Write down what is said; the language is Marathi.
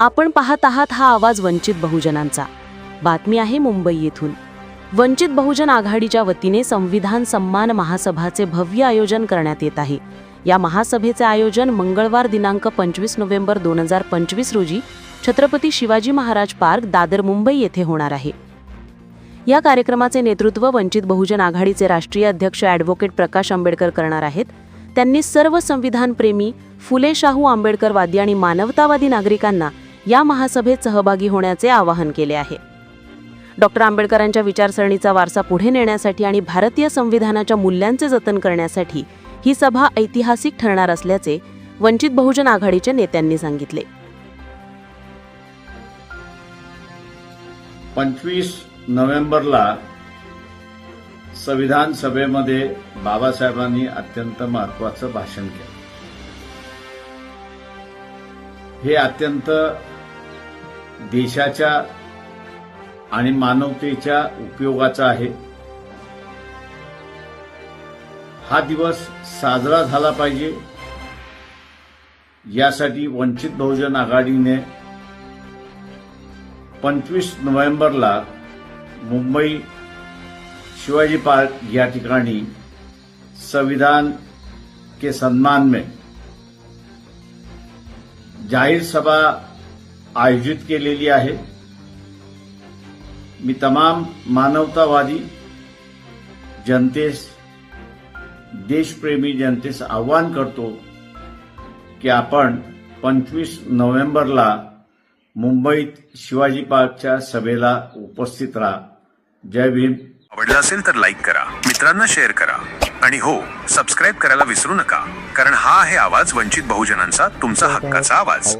आपण पाहत आहात हा आवाज वंचित बहुजनांचा. बातमी आहे मुंबई येथून. वंचित बहुजन आघाडीच्या वतीने संविधान सन्मान महासभाचे भव्य आयोजन करण्यात येत आहे. या महासभेचे आयोजन मंगळवार दिनांक पंचवीस नोव्हेंबर दोन हजार पंचवीस रोजी छत्रपती शिवाजी महाराज पार्क दादर मुंबई येथे होणार आहे. या कार्यक्रमाचे नेतृत्व वंचित बहुजन आघाडीचे राष्ट्रीय अध्यक्ष ॲडव्होकेट प्रकाश आंबेडकर करणार आहेत. त्यांनी सर्व संविधानप्रेमी फुले शाहू आंबेडकरवादी आणि मानवतावादी नागरिकांना या महासभेत सहभागी होण्याचे आवाहन केले आहे. डॉक्टर आंबेडकरांच्या विचारसरणीचा वारसा पुढे नेण्यासाठी आणि भारतीय संविधानाच्या मूल्यांचे जतन करण्यासाठी ही सभा ऐतिहासिक ठरणार असल्याचे वंचित बहुजन आघाडीच्या नेत्यांनी सांगितले. पंचवीस नोव्हेंबरला संविधान सभेमध्ये बाबासाहेबांनी अत्यंत महत्वाचं भाषण केलं. हे अत्यंत देशाच्या आणि मानवतेच्या उपयोगाचा आहे. हा दिवस साजरा झाला पाहिजे. यासाठी वंचित बहुजन आघाडीने पंचवीस नोव्हेंबरला मुंबई शिवाजी पार्क या ठिकाणी संविधान के सम्मान में जाहीर सभा आयोजित केलेली आहे. मी तमाम मानवतावादी जनतेस देशप्रेमी जनतेस आव्हान करतो की आपण पंचवीस नोव्हेंबरला मुंबईत शिवाजी पार्कच्या सभेला उपस्थित राहा. जय भीम. आवडला असेल तर लाईक करा मित्रांना शेअर करा. आणि हो सबस्क्राईब करायला विसरू नका कारण हा आहे आवाज वंचित बहुजनांचा तुमचा हक्काचा आवाज.